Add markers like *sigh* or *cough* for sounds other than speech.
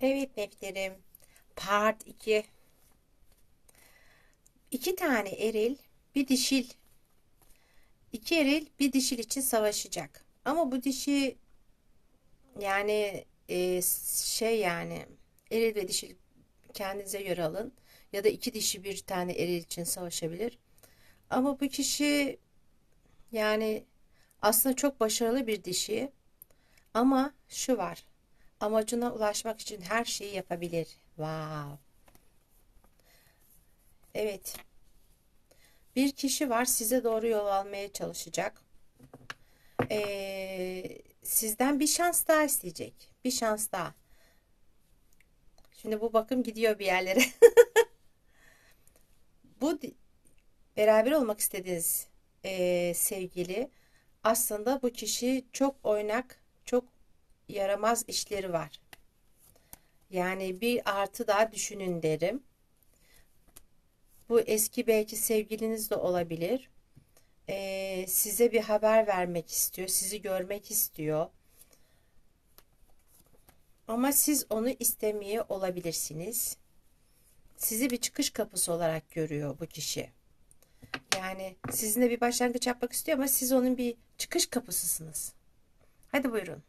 Evet defterim. Part 2. İki tane eril, bir dişil. İki eril, bir dişil için savaşacak. Ama bu dişi yani e, şey yani eril ve dişil kendinize göre alın. Ya da iki dişi bir tane eril için savaşabilir. Ama bu kişi yani aslında çok başarılı bir dişi. Ama şu var. Amacına ulaşmak için her şeyi yapabilir. Wow. Evet. Bir kişi var size doğru yol almaya çalışacak. Ee, sizden bir şans daha isteyecek. Bir şans daha. Şimdi bu bakım gidiyor bir yerlere. *laughs* Bu beraber olmak istediğiniz ee, sevgili aslında bu kişi çok oynak, çok yaramaz işleri var. Yani bir artı daha düşünün derim. Bu eski belki sevgiliniz de olabilir. Ee, size bir haber vermek istiyor, sizi görmek istiyor. Ama siz onu istemeye olabilirsiniz. Sizi bir çıkış kapısı olarak görüyor bu kişi. Yani sizinle bir başlangıç yapmak istiyor ama siz onun bir çıkış kapısısınız. Hadi buyurun.